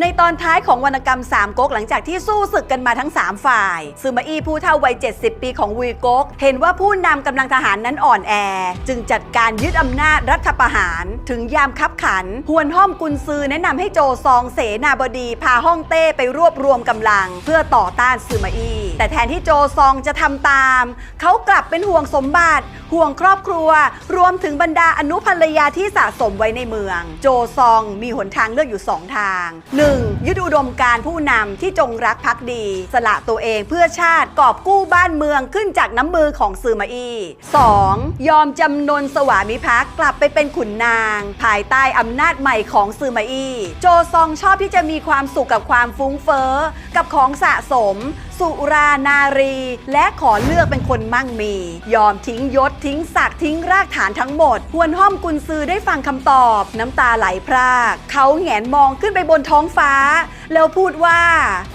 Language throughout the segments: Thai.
ในตอนท้ายของวรรณกรรมสามก๊กหลังจากที่สู้ศึกกันมาทั้ง 3 ฝ่ายซึมาอี้ผู้เฒ่าวัย 70 ปีของวีก๊กเห็นว่าผู้นำกำลังทหารนั้นอ่อนแอ จึงจัดการยึดอำนาจรัฐประหาร ถึงยามคับขันฮวนห้อมกุนซือแนะนำให้โจซองเสนาบดีพาฮ่องเต้ไปรวบรวมกำลัง เพื่อต่อต้านซึมาอี้แต่แทนที่โจซองจะทำตาม เขากลับเป็นห่วงสมบัติ ห่วงครอบครัว รวมถึงบรรดาอนุภรรยาที่สะสมไว้ในเมือง โจซองมีหนทางเลือกอยู่ 2 ทาง 1. ยึดอุดมการผู้นำที่จงรักภักดี สละตัวเองเพื่อชาติกอบกู้บ้านเมืองขึ้นจากน้ำมือของซือมาอี้ 2. ยอมจำนนสวามิภักดิ์กลับไปเป็นขุนนาง ภายใต้อำนาจใหม่ของซือมาอี้ โจซองชอบที่จะมีความสุขกับความฟุ้งเฟ้อกับของสะสม สุรานารี และขอเลือกเป็นคนมั่งมี ยอมทิ้งยศทิ้งศักดิ์ทิ้งรากฐานทั้งหมดฮวนห้อมกุนซือได้ฟังคำตอบ น้ำตาไหลพราก เขาแหงนมองขึ้นไปบนท้องฟ้า แล้วพูดว่า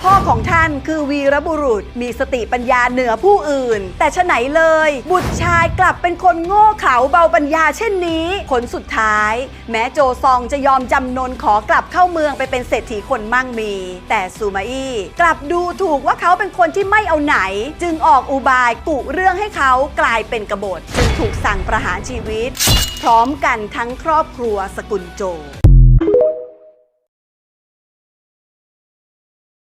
พ่อของท่านคือวีรบุรุษ มีสติปัญญาเหนือผู้อื่น แต่ฉะไหนเลย บุตรชายกลับเป็นคนโง่เขลาเบาปัญญาเช่นนี้ ผลสุดท้าย แม้โจซองจะยอมจำนนขอกลับเข้าเมืองไปเป็นเศรษฐีคนมั่งมี แต่ซูมาอี้กลับดูถูกว่าเขาเป็นคนที่ไม่เอาไหน จึงออกอุบายกุเรื่องให้เขากลายเป็นกบฏจึงถูกสั่งประหารชีวิต พร้อมกันทั้งครอบครัวสกุลโจ